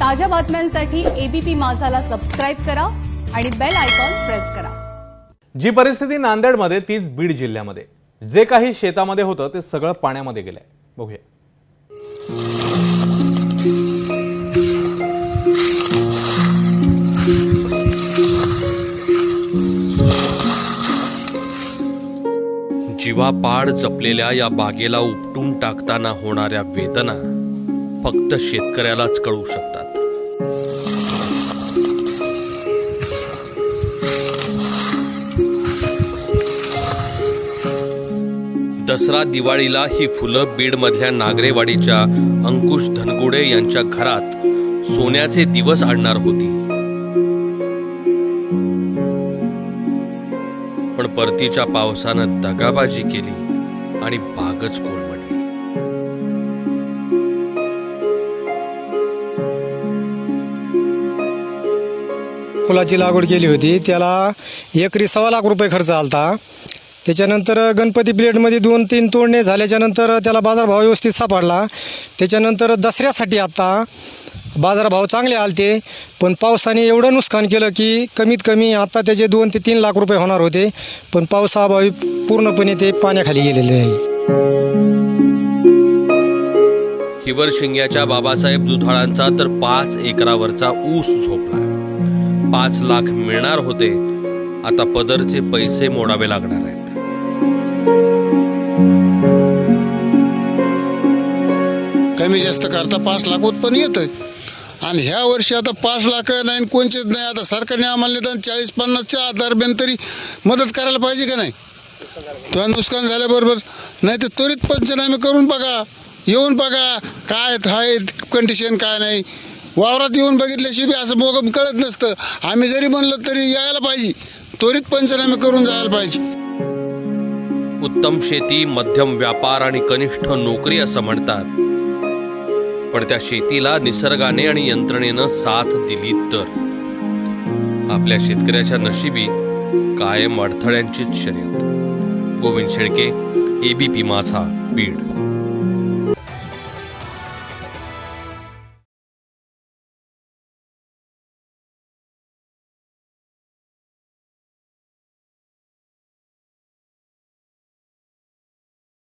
ताज्या बातम्यांसाठी ABP माझाला subscribe करा आणि बेल आयकॉन प्रेस करा. जी परिस्थिती नांदेडमध्ये तीच बीड जिल्ह्यामध्ये. जे काही शेतामध्ये होतं ते सगळं पाण्यामध्ये गेलंय. बघूया. जीवापाड जपलेल्या या बागेला उपटून टाकताना होणाऱ्या वेदना फक्त शेतकऱ्यालाच कळू शकतात. दसरा दिवाळीला ही फुलं बीडमधल्या नागरेवाडीच्या अंकुश धनगुडे यांच्या घरात सोन्याचे दिवस आणणार होती. पण परतीच्या पावसानं दगाबाजी केली आणि बागच कोलमडली. फुलाची लागवड केली होती. त्याला एकरी सव्वा लाख रुपये खर्च आलता. त्याच्यानंतर गणपती प्लेटमध्ये दोन तीन तोडणे झाल्याच्यानंतर त्याला बाजारभाव व्यवस्थित सापडला. त्याच्यानंतर दसऱ्यासाठी आत्ता बाजारभाव चांगले आलते. पण पावसाने एवढं नुकसान केलं की कमीत कमी आत्ता त्याचे दोन ते तीन लाख रुपये होणार होते. पण पावसाअभावी पूर्णपणे ते पाण्याखाली गेलेले आहे. हिवर शिंग्याच्या बाबासाहेब दुधाळांचा तर पाच एकरावरचा ऊस झोपला. पाच लाख मिळणार होते आता पदरचे पैसे मोडावे लागणार आहेत. कमी जास्त करता पाच लाख उत्पन्न येतं आणि ह्या वर्षी आता पाच लाख नाही कोणचेच नाही. आता सरकारने आम्हाला निदान चाळीस पन्नासच्या आधारबेन तरी मदत करायला पाहिजे का नाही? तेव्हा नुकसान झाल्याबरोबर नाही तर त्वरित पंचनामे करून बघा. येऊन बघा. काय आहेत कंडिशन काय नाही. वावरात येऊन बघितल्याशिवाय असं मोगम कळत नसतं. आम्ही जरी म्हणलं तरी यायला पाहिजे. त्वरित पंचनामे करून जायला पाहिजे. उत्तम शेती मध्यम व्यापार आणि कनिष्ठ नोकरी असं म्हणतात. पण त्या शेतीला निसर्गाने आणि यंत्रणेनं साथ दिली तर. आपल्या शेतकऱ्याच्या नशिबी कायम अडथळ्यांचीच शर्यत. गोविंद शेळके एबीपी माझा बीड.